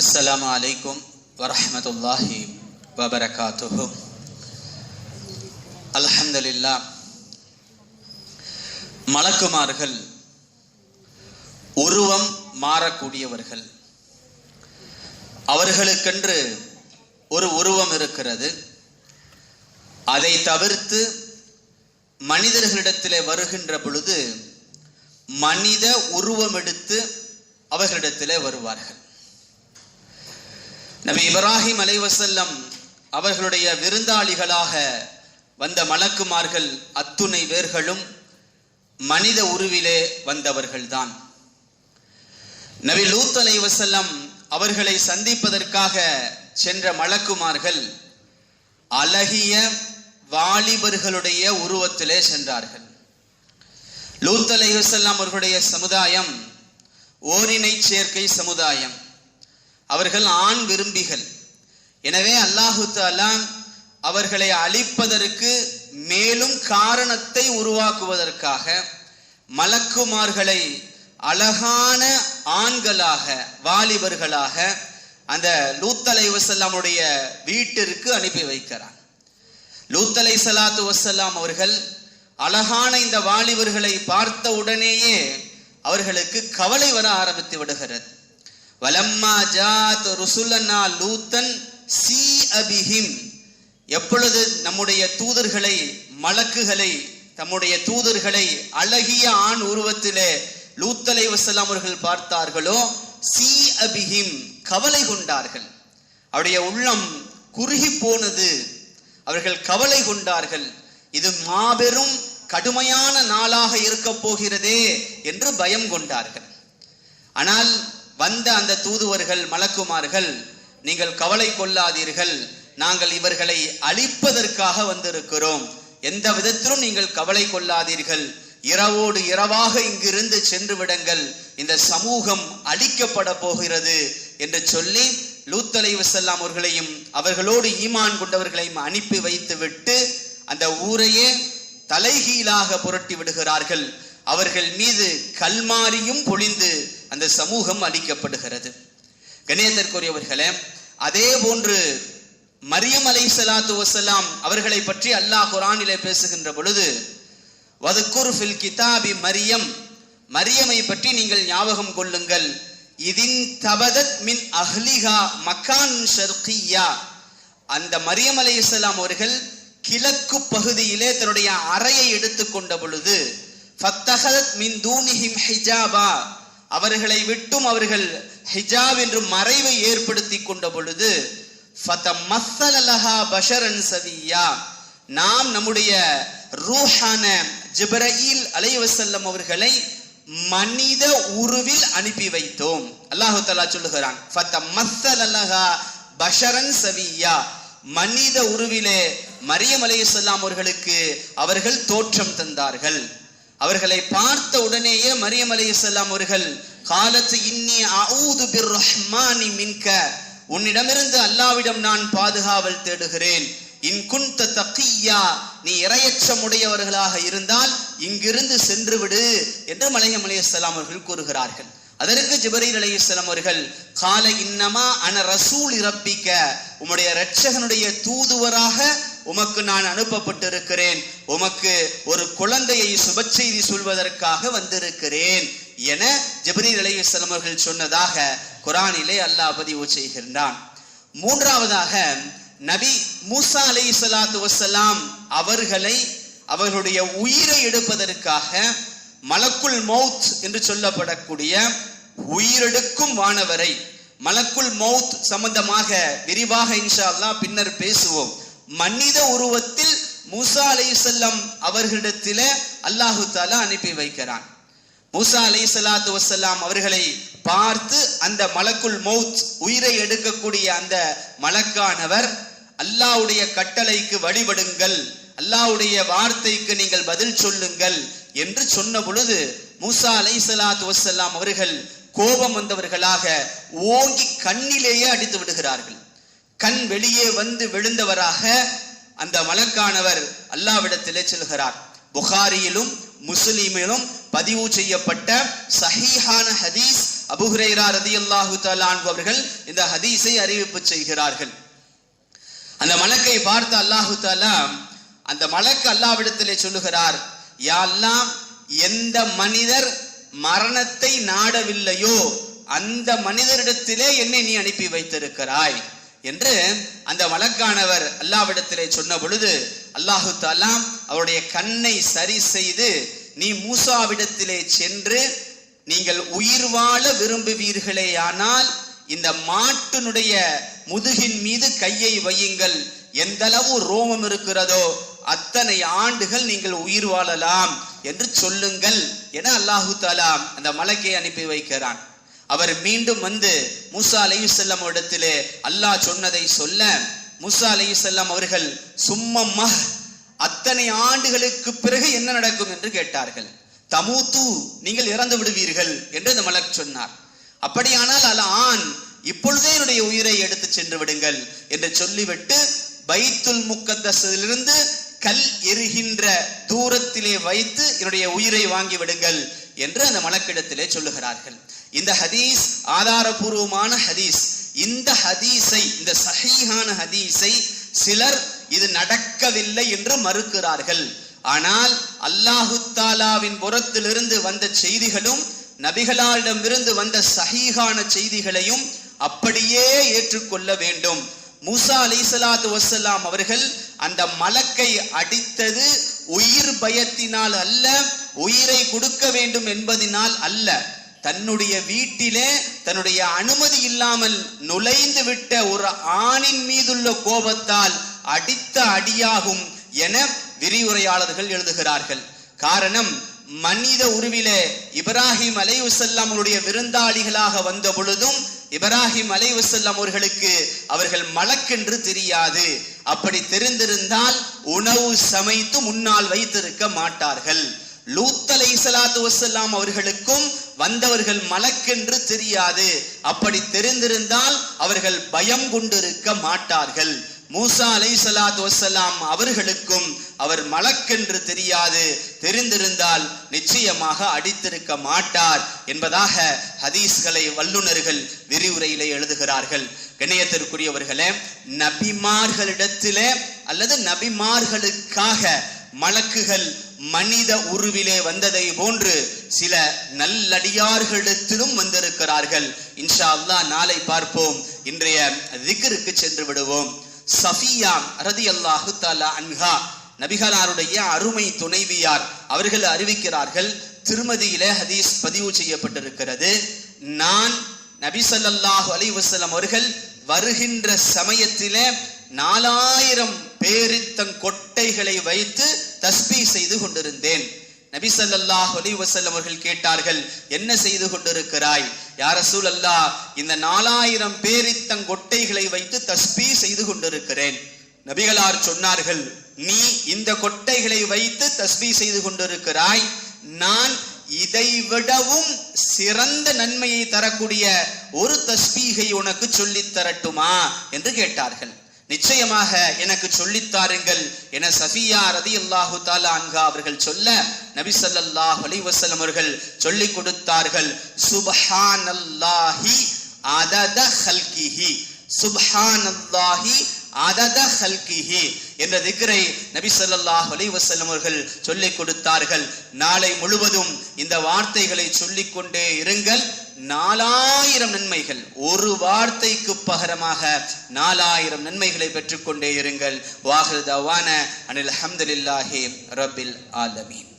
அஸ்ஸலாம் அலைக்கும் வரஹமத்துல்லாஹி வபரகாத்துஹு அல்ஹம்துலில்லா மலக்குமார்கள் உருவம் மாறக்கூடியவர்கள். அவர்களுக்கென்று ஒரு உருவம் இருக்கிறது. அதை தவிர்த்து மனிதர்களிடத்திலே வருகின்ற பொழுது மனித உருவம் எடுத்து அவர்களிடத்திலே வருவார்கள். நபி இப்ராஹிம் அலைவசல்லம் அவர்களுடைய விருந்தாளிகளாக வந்த மலக்குமார்கள் அத்துணை வேர்களும் மனித உருவிலே வந்தவர்கள்தான். நபி லூத் அலைவசல்லம் அவர்களை சந்திப்பதற்காக சென்ற மலக்குமார்கள் அழகிய வாலிபர்களுடைய உருவத்திலே சென்றார்கள். லூத் அலைவசல்லாம் அவர்களுடைய சமுதாயம் ஓரினை சேர்க்கை சமுதாயம். அவர்கள் ஆண் விரும்பிகள். எனவே அல்லாஹு தாலா அவர்களை அழிப்பதற்கு மேலும் காரணத்தை உருவாக்குவதற்காக மலக்குமார்களை அழகான ஆண்களாக வாலிபர்களாக அந்த லூத்தலை வசல்லாமுடைய வீட்டிற்கு அனுப்பி வைக்கிறார் லூத்தலை சலாத்து வசல்லாம் அவர்கள் அழகான இந்த வாலிபர்களை பார்த்த உடனேயே அவர்களுக்கு கவலை வர ஆரம்பித்து விடுகிறது. வலம்மா ஜாத் ருசுலனா லூத்தன் சி அபிஹிம். எப்பொழுது நம்முடைய தூதர்களை மலக்குகளை தம்முடைய தூதர்களை அழகிய ஆண் உருவத்திலே லூத்தலை வசலாம் அவர்கள் பார்த்தார்களோ சி அபிஹிம் கவலை கொண்டார்கள். அவருடைய உள்ளம் குறுகி போனது. அவர்கள் கவலை கொண்டார்கள். இது மாபெரும் கடுமையான நாளாக இருக்க போகிறதே என்று பயம் கொண்டார்கள். ஆனால் வந்த அந்த தூதுவர்கள் மலக்குமார்கள் நீங்கள் கவலை கொள்ளாதீர்கள். நாங்கள் இவர்களை அழிப்பதற்காக வந்திருக்கிறோம். எந்த விதத்திலும் நீங்கள் கவலை கொள்ளாதீர்கள். இரவோடு இரவாக இங்கிருந்து சென்று விடுங்கள். இந்த சமூகம் அழிக்கப்பட போகிறது என்று சொல்லி லூத்தலை வசல்லாம் அவர்களையும் அவர்களோடு ஈமான் கொண்டவர்களையும் அனுப்பி வைத்து விட்டு அந்த ஊரையே தலைகீழாக புரட்டி விடுகிறார்கள். அவர்கள் மீது கல்மாரியும் பொழிந்து அந்த சமூகம் அளிக்கப்படுகிறது கூறியவர்களே அதே போன்று மரியம் அலை சலாத்து வசலாம் அவர்களை பற்றி அல்லாஹ் குரானிலே பேசுகின்ற பொழுது வதுக்குர் ஃபில் கிதாபி மரியம் மரியமை பற்றி நீங்கள் ஞாபகம் கொள்ளுங்கள். இதின் தபதத் மின் அஹ்லிகா மக்கான் ஷர்கியா அந்த மரியம் அலை அவர்கள் கிழக்கு பகுதியிலே தன்னுடைய அறையை எடுத்துக்கொண்ட பொழுது ஃபத்தஹத் மின் தூனிஹிம் ஹிஜாபா. அவர்களை விட்டும் அவர்கள் ஹிஜாப் என்று மறைவை ஏற்படுத்தி கொண்ட பொழுது பஷரன் சவியா. நாம் நம்முடைய ரூஹான ஜிப்ரயில் அலைவசல்லம் அவர்களை மனித உருவில் அனுப்பி வைத்தோம். அல்லாஹு தலா சொல்லுகிறான் பஷரன் சவியா. மனித உருவிலே மரியம் அலையுசல்லாம் அவர்களுக்கு அவர்கள் தோற்றம் தந்தார்கள். அவர்களை பார்த்த உடனேயே மரியம் அலையுசல்லாம் அவர்கள் காலத்து இன்னி அவுது பிர் ரஹ்மானி மின்க உன்னிடமிருந்து அல்லாவிடம் நான் பாதுகாவல் தேடுகிறேன். இன் குந்த தக்கியா நீ இரையச்சமுடையவர்களாக இருந்தால் இங்கிருந்து சென்று விடு என்று மலையம் அலையலாம் அவர்கள் கூறுகிறார்கள். அதற்கு ஜிபரீல் அலையுஸ்லாம் அவர்கள் கால இன்னமா அன ரசூல் இறப்பிக்க உம்முடைய இரட்சகனுடைய தூதுவராக உமக்கு நான் அனுப்பப்பட்டிருக்கிறேன். உமக்கு ஒரு குழந்தையை சுப செய்தி சொல்வதற்காக வந்திருக்கிறேன் என ஜிபரீல் அலையுஸ்லாம் அவர்கள் சொன்னதாக குரானிலே அல்லாஹ் பதிவு செய்கின்றான். மூன்றாவதாக நபி மூசா அலை சலாத்து வசலாம் அவர்களை அவர்களுடைய உயிரை எடுப்பதற்காக மலக்குள் மவுத் என்று சொல்லப்படக்கூடிய உயிரெடுக்கும் வானவரை மலக்குள் மவுத் சம்பந்தமாக விரிவாக இன்ஷா அல்லா பின்னர் பேசுவோம். மனித உருவத்தில் மூசா அலை செல்லம் அவர்களிடத்தில அல்லாஹு தாலா அனுப்பி வைக்கிறான். மூசா அலை சலாத்து வசல்லாம் அவர்களை பார்த்து அந்த மலக்குள் மௌத் உயிரை எடுக்கக்கூடிய அந்த மலக்கானவர் அல்லாவுடைய கட்டளைக்கு வழிபடுங்கள் அல்லாவுடைய வார்த்தைக்கு நீங்கள் பதில் சொல்லுங்கள் என்று சொன்ன பொழுது மூசா அலை சலாத்து வசல்லாம் அவர்கள் கோபம் வந்தவர்களாக ஓங்கி கண்ணிலேயே அடித்து விடுகிறார்கள். கண் வெளியே வந்து விழுந்தவராக அந்த மலக்கானவர் அல்லாவிடத்திலே செல்கிறார். புகாரியிலும் முஸ்லீமிலும் பதிவு செய்யப்பட்ட சஹீஹான ஹதீஸ் அபுஹுரைரா ரதியல்லாஹு தஆலா அவர்கள் இந்த ஹதீஸை அறிவிப்பு செய்கிறார்கள். அந்த மலக்கை பார்த்த அல்லாஹு தாலா அந்த மலக்கு அல்லாவிடத்திலே சொல்லுகிறார் யாரெல்லாம் எந்த மனிதர் மரணத்தை நாடவில்லையோ அந்த மனிதரிடத்திலே என்னை நீ அனுப்பி வைத்திருக்கிறாய். என்று அந்த வழக்கானவர் அல்லாவிடத்திலே சொன்ன பொழுது அல்லாஹு தாலா அவருடைய கண்ணை சரி செய்து நீ மூசாவிடத்திலே சென்று நீங்கள் உயிர் வாழ விரும்புவீர்களேயானால் இந்த மாட்டினுடைய முதுகின் மீது கையை வையுங்கள். எந்த அளவு ரோமம் இருக்கிறதோ அத்தனை ஆண்டுகள் நீங்கள் உயிர் வாழலாம் என்று சொல்லுங்கள் என அல்லாஹு தாலா அந்த மலக்கை அனுப்பி வைக்கிறான். அவர் மீண்டும் வந்து மூசா அலையுசல்லம் இடத்திலே அல்லாஹ் சொன்னதை சொல்ல மூசா அலையுசல்லம் அவர்கள் சும்மம்மா அத்தனை ஆண்டுகளுக்கு பிறகு என்ன நடக்கும்? என்று கேட்டார்கள். தமுத்து நீங்கள் இறந்து விடுவீர்கள் என்று இந்த மலர் சொன்னார். அப்படியானால் அல ஆண் இப்பொழுதே என்னுடைய உயிரை எடுத்து சென்று விடுங்கள் என்று சொல்லிவிட்டு பைத்துல் முக்கத்தசிலிருந்து கல் எரிகின்ற தூரத்திலே வைத்து என்னுடைய உயிரை வாங்கி விடுங்கள் என்று அந்த மலக்கிடத்திலே சொல்லுகிறார்கள். இந்த ஹதீஸ் ஆதாரபூர்வமான ஹதீஸ். இந்த ஹதீஸை இந்த சஹீஹான ஹதீஸை சிலர் இது நடக்கவில்லை என்று மறுக்கிறார்கள். ஆனால் அல்லாஹு தாலாவின் புறத்திலிருந்து வந்த செய்திகளும் நபிகளாரிடமிருந்து வந்த சஹீகான செய்திகளையும் அப்படியே ஏற்றுக்கொள்ள வேண்டும். மூசா அலிசலாத்து வசலாம் அவர்கள் அந்த மலக்கை அடித்தது உயிர் பயத்தினால் அல்ல உயிரை கொடுக்க வேண்டும் என்பதினால் அல்ல. தன்னுடைய வீட்டிலே தன்னுடைய அனுமதி இல்லாமல் நுழைந்து விட்ட ஒரு ஆணின் மீதுள்ள கோபத்தால் அடித்த அடியாகும் என விரிவுரையாளர்கள் எழுதுகிறார்கள். காரணம் மனித உருவிலே இப்ராஹிம் அலைவசல்லாம் அவருடைய விருந்தாளிகளாக வந்த பொழுதும் இப்ராஹிம் அலைவசல்லாம் அவர்களுக்கு அவர்கள் மலக்கென்று தெரியாது. அப்படி தெரிந்திருந்தால் உணவு சமைத்து முன்னால் வைத்திருக்க மாட்டார்கள். லூத் அலை சலாத்து வசல்லாம் அவர்களுக்கும் வந்தவர்கள் மலக்கென்று தெரியாது. அப்படி தெரிந்திருந்தால் அவர்கள் பயம் கொண்டிருக்க மாட்டார்கள். மூசா அலை சலாத்து வசலாம் அவர்களுக்கும் அவர் மலக்கென்று தெரியாது. தெரிந்திருந்தால் நிச்சயமாக அடித்திருக்க மாட்டார் என்பதாக ஹதீஸ்களை வல்லுநர்கள் விரிவுரையிலே எழுதுகிறார்கள். கண்ணியத்திற்குரியவர்களே நபிமார்களிடத்திலே அல்லது நபிமார்களுக்காக மலக்குகள் மனித உருவிலே வந்ததை போன்று சில நல்லடியார்களிடத்திலும் வந்திருக்கிறார்கள். இன்ஷா அல்லாஹ் நாளை பார்ப்போம். இன்றைய திகருக்கு சென்று விடுவோம். சஃபியா ரதி அல்லாஹு தாலா அன்ஹா நபிகளாருடைய அருமை துணைவியார் அவர்கள் அறிவிக்கிறார்கள் திருமதியிலே ஹதீஸ் பதிவு செய்யப்பட்டிருக்கிறது. நான் நபி சல்லாஹு அலி வசலம் அவர்கள் வருகின்ற சமயத்திலே நாலாயிரம் பேரித்தங் கொட்டைகளை வைத்து தஸ்பீ செய்து கொண்டிருந்தேன். நபி சல்லாஹ் அலி வசல்லம் அவர்கள் கேட்டார்கள் என்ன செய்து கொண்டிருக்கிறாய்? யார் ரசூலல்லாஹ் இந்த நாலாயிரம் பேரித்தங் கொட்டைகளை வைத்து தஸ்பீ செய்து கொண்டிருக்கிறேன். நபிகளார் சொன்னார்கள் நீ இந்த கொட்டைகளை வைத்து தஸ்பீ செய்து கொண்டிருக்கிறாய். நான் இதை விடவும் சிறந்த நன்மையை தரக்கூடிய ஒரு தஸ்பீகை உனக்கு சொல்லித் தரட்டுமா? என்று கேட்டார்கள். நிச்சயமாக எனக்கு சொல்லித்தாருங்கள் என சஃபியா ரதி அல்லாஹு தாலா அன்கா அவர்கள் சொல்ல நபி சல்லாஹ் அலைஹி அவர்கள் சொல்லிக் கொடுத்தார்கள் சுப்ஹானல்லாஹி அதத ஹல்கிஹி சுப்ஹானல்லாஹி அதத ஹல்கிஹி என்ற திக்ரை நபி ஸல்லல்லாஹு அலைஹி அவர்கள் சொல்லிக் கொடுத்தார்கள். நாளை முழுவதும் இந்த வார்த்தைகளை சொல்லிக் கொண்டே இருங்கள். நாலாயிரம் நன்மைகள். ஒரு வார்த்தைக்கு பகரமாக நாலாயிரம் நன்மைகளை பெற்றுக்கொண்டே இருங்கள். வாஹல் தவான அனில் அஹமதுல்லாஹி ரபில் ஆலமீன்.